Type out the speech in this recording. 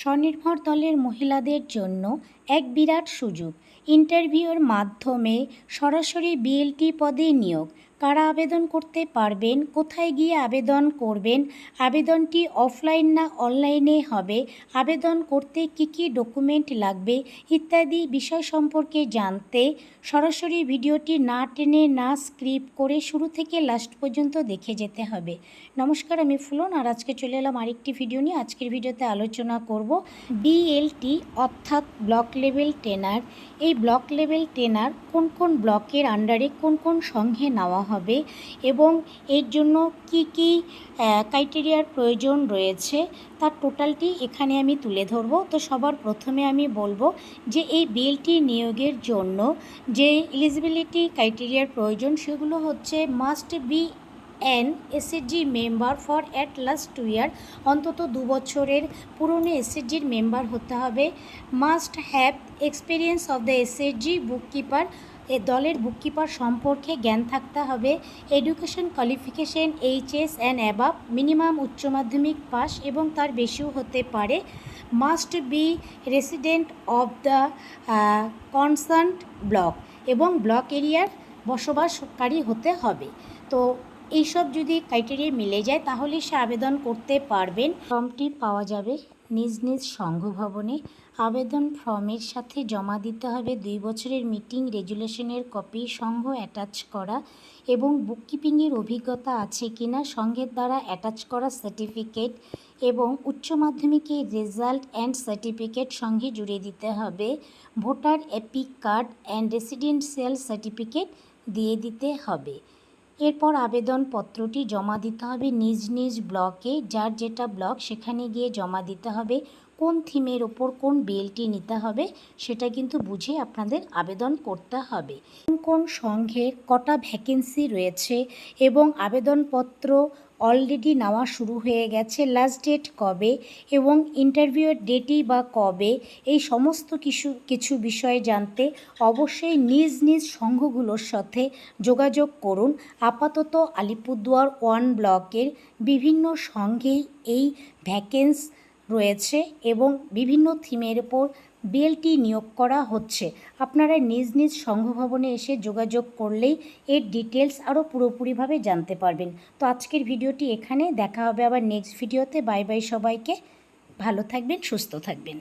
স্বনির্ভর দলের মহিলাদের জন্য এক বিরাট সুযোগ। ইন্টারভিউর মাধ্যমে সরাসরি বিএলটি পদে নিয়োগ। কারা আবেদন করতে পারবেন, কোথায় গিয়ে আবেদন করবেন, আবেদনটি অফলাইন না অনলাইনে হবে, আবেদন করতে কী কী ডকুমেন্ট লাগবে ইত্যাদি বিষয় সম্পর্কে জানতে সরাসরি ভিডিওটি না টেনে না স্ক্রিপ করে শুরু থেকে লাস্ট পর্যন্ত দেখে যেতে হবে। নমস্কার, আমি ফুলন আর আজকে চলে এলাম আরেকটি ভিডিও নিয়ে। আজকের ভিডিওতে আলোচনা করব বিএলটি অর্থাৎ ব্লক লেভেল ট্রেনার এই ব্লক লেভেল ট্রেনার কোন কোন ব্লকের আন্ডারে কোন কোন সংঘে নেওয়া হবে এবং এর জন্য কি কি ক্রাইটেরিয়ার প্রয়োজন রয়েছে তার টোটালটি এখানে আমি তুলে ধরব। তো সবার প্রথমে আমি বলব যে এই বিএলটি নিয়োগের জন্য যে এলিজিবিলিটি ক্রাইটেরিয়ার প্রয়োজন সেগুলো হচ্ছে must be an SSG member for at last two year অন্তত দু বছরের পুরনো এসএসজির মেম্বার হতে হবে। Must have experience of the SSG bookkeeper এ দলের বুককিপার সম্পর্কে জ্ঞান থাকতে হবে। Education qualification HS and above minimum উচ্চ মাধ্যমিক পাস এবং তার বেশিও হতে পারে। Must be resident of the concern block এবং ব্লক এরিয়ার বসবাসকারী হতে হবে। তো এইসব যদি ক্রাইটেরিয়া মিলে যায়, তাহলে সে আবেদন করতে পারবেন। ফর্মটি পাওয়া যাবে নিজ নিজ সংঘ ভবনে আবেদন ফর্মের সাথে জমা দিতে হবে দুই বছরের মিটিং, রেজুলেশনের কপি সংঘ অ্যাটাচ করা এবং বুককিপিংয়ের অভিজ্ঞতা আছে কিনা সংঘের দ্বারা অ্যাটাচ করা সার্টিফিকেট এবং উচ্চ মাধ্যমিকের রেজাল্ট অ্যান্ড সার্টিফিকেট সঙ্গে জুড়ে দিতে হবে। Voter EPIC card and residential certificate দিয়ে দিতে হবে। এরপর আবেদনপত্রটি জমা দিতে হবে নিজ নিজ ব্লকে। যার যেটা ব্লক, সেখানে গিয়ে জমা দিতে হবে কোন থিমের ওপর কোন বেলটি নিতে হবে, সেটা কিন্তু বুঝে আপনাদের আবেদন করতে হবে। কোন সংঘের কটা ভ্যাকেন্সি রয়েছে এবং আবেদনপত্র অলরেডি নেওয়া শুরু হয়ে গেছে লাস্ট ডেট কবে এবং ইন্টারভিউয়ের ডেটই বা কবে? এই সমস্ত কিছু কিছু বিষয়ে জানতে অবশ্যই নিজ নিজ সংঘগুলোর সাথে যোগাযোগ করুন। আপাতত আলিপুরদুয়ার ওয়ান ব্লকের বিভিন্ন সংঘেই এই ভ্যাকেন্স রয়েছে এবং বিভিন্ন থিমের ওপর বিএলটি নিয়োগ করা হচ্ছে। আপনারা নিজ নিজ সংঘভবনে এসে যোগাযোগ করলেই এর ডিটেলস আরও পুরোপুরিভাবে জানতে পারবেন। তো আজকের ভিডিওটি এখানে, দেখা হবে আবার নেক্সট ভিডিওতে বাই বাই সবাইকে। ভালো থাকবেন, সুস্থ থাকবেন।